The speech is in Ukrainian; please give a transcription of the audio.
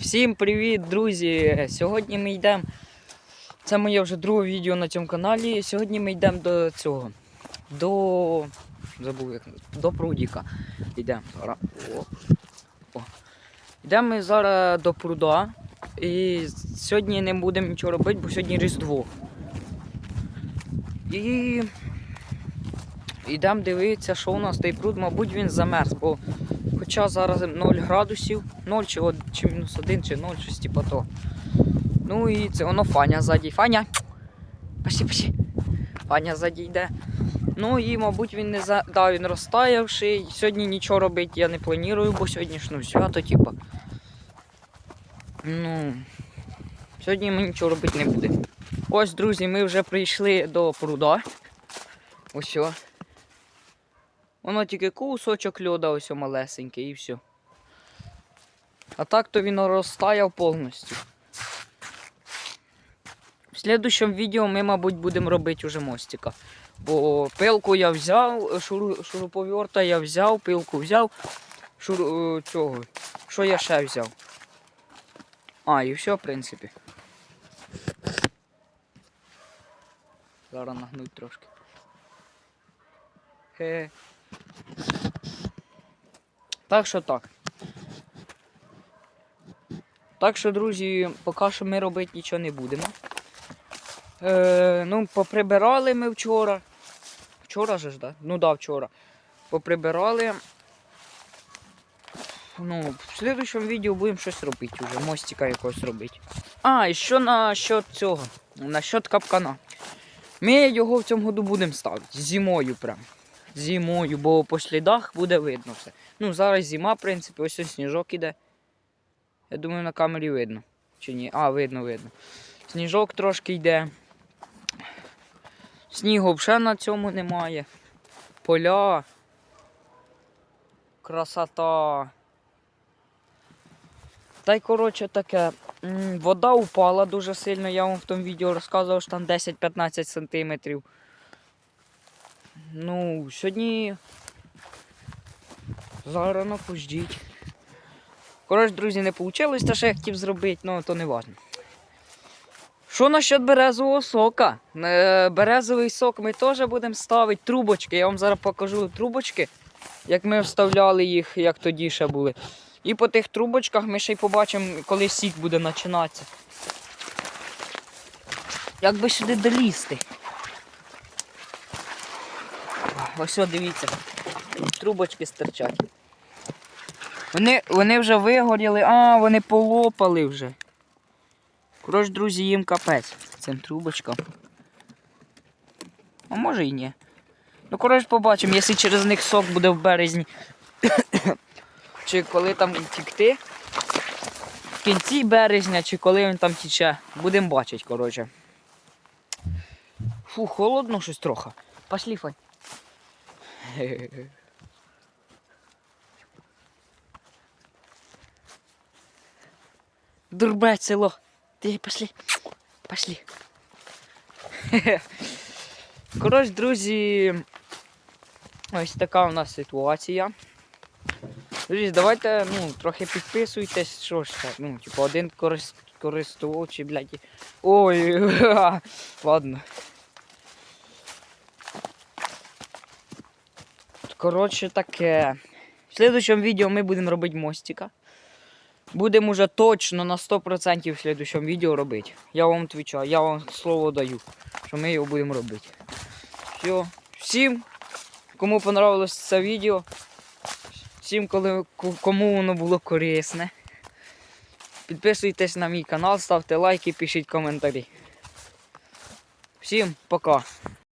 Всім привіт, друзі! Сьогодні ми йдемо. Це моє вже друге відео на цьому каналі. Сьогодні ми йдемо до цього. До. Забув як до прудіка. Йдемо зараз. Йдемо ми зараз до пруда. І сьогодні не будемо нічого робити, бо сьогодні Різдво. І йдемо дивитися, що у нас той пруд, мабуть, він замерз, бо хоча зараз 0 градусів, 0 чи, чи мінус 1, чи 0, щось типу того. Ну і це воно Фаня ззаді. Фаня! Пошли, пошли. Фаня ззаді йде. Ну і, мабуть, він не за. Да, він розтаявший. Сьогодні нічого робити я не планую, бо сьогодні ж ну, свято, типу. Ну. Сьогодні ми нічого робити не будемо. Ось, друзі, ми вже прийшли до пруда. Ось. Воно тільки кусочок льода, ось малесенький і все. А так то він розтаяв повністю. В слідущому відео ми, мабуть, будемо робити уже мостика. Бо пилку я взяв, шуру, шуруповерта я взяв, пилку взяв. Шур, е, цього. Що я ще взяв? А, і все, в принципі. Зараз нагнуть трошки. Хе. Так що так. Так що, друзі, поки що ми робити нічого не будемо. Е, ну, поприбирали ми вчора. Вчора же ж, да? Ну да, вчора. Поприбирали. Ну, в слідчому відео будемо щось робити вже, мостика якогось робити. А, і що насчет цього? Насчет капкана. Ми його в цьому году будемо ставити. Зимою прям. Зимою, бо по слідах буде видно все. Ну, зараз зима, в принципі, ось ось сніжок іде. Я думаю, на камері видно. Чи ні? А, видно, видно. Сніжок трошки йде. Снігу взагалі на цьому немає. Поля. Красота. Та й коротше таке. Вода упала дуже сильно, я вам в тому відео розказував, що там 10-15 сантиметрів. Ну, сьогодні. Зарано пождіть. Коротше, друзі, не вийшло те, що я хотів зробити, ну то не важливо. Що насчет березового сока? Е, Березовий сок ми теж будемо ставити трубочки. Я вам зараз покажу трубочки, як ми вставляли їх, як тоді ще були. І по тих трубочках ми ще й побачимо, коли сік буде починатися. Як би сюди долізти? Ось дивіться. Трубочки стирчать. Вони, вони вже вигоріли, а, вони полопали вже. Коротше, друзі, їм капець цим трубочкам. А може і ні. Ну, коротше, побачимо, якщо через них сок буде в березні. чи коли там тікти. В кінці березня, чи коли він там тіче. Будемо бачити, коротше. Фу, холодно щось трохи. Пошли, Фань. Дурбать село. Ты пошли. Пошли. Коротше, друзі, ось така у нас ситуація. Друзі, давайте ну, трохи підписуйтесь, що ж це. Ну, типу, один користувач, блядь. Ой, ладно. Коротше, таке. В слідчому відео ми будемо робити мостика. Будемо вже точно на 100% в слідчому відео робити. Я вам відповідаю, я вам слово даю, що ми його будемо робити. Все. Всім, кому понравилось це відео, всім, коли, кому воно було корисне. Підписуйтесь на мій канал, ставте лайки, пишіть коментарі. Всім пока.